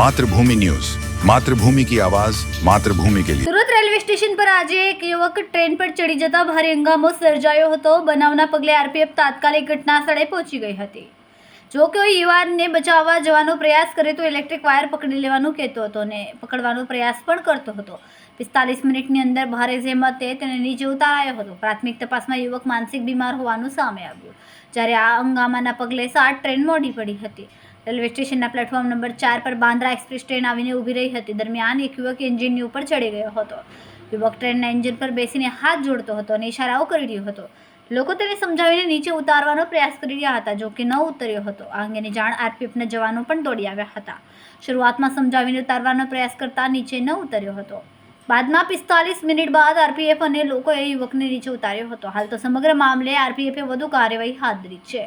Mathrubhumi news. Mathrubhumi કી આવાજ, માતૃભૂમિ કે લીએ સુરત રેલવે સ્ટેશન પર આજે એક યુવક ટ્રેન પર ચડી જતા ભારે હંગામો સર્જાયો હતો. બનાવના પગલે આરપીએફ તાત્કાલિક ઘટના સ્થળે પહોંચી ગઈ હતી. જો કોઈ યુવાનને બચાવવા જવાનો પ્રયાસ કરે તો ઇલેક્ટ્રિક વાયર પકડી લેવાનું કહેતો હતો અને પકડવાનો પ્રયાસ પણ કરતો હતો. પિસ્તાલીસ મિનિટની અંદર ભારે જહેમતે તેને નીચે ઉતારાયો હતો. પ્રાથમિક તપાસમાં યુવક માનસિક બીમાર હોવાનું સામે આવ્યું. જ્યારે આ હંગામાના પગલે સાત ટ્રેન મોડી પડી હતી. રેલવે સ્ટેશનના પ્લેટફોર્મ નંબર ચાર પર બાંદ્રા એક્સપ્રેસ ટ્રેન આવીને ઊભી રહી હતી. દરમિયાન એક યુવક એન્જિનની ઉપર ચડી ગયો હતો. યુવક ટ્રેનના એન્જિન પર બેસીને હાથ જોડતો હતો અને ઇશારાઓ કરી રહ્યો હતો. લોકો તેને સમજાવીને નીચે ઉતારવાનો પ્રયાસ કરી રહ્યા હતા, જો કે ન ઉતર્યો હતો. આ અંગેની જાણ આરપીએફના જવાનો પણ દોડી આવ્યા હતા. શરૂઆતમાં સમજાવીને ઉતારવાનો પ્રયાસ કરતા નીચે ન ઉતર્યો હતો. બાદમાં પિસ્તાલીસ મિનિટ બાદ આરપીએફ અને લોકોએ યુવકને નીચે ઉતાર્યો હતો. હાલ તો સમગ્ર મામલે આરપીએફે વધુ કાર્યવાહી હાથ ધરી છે.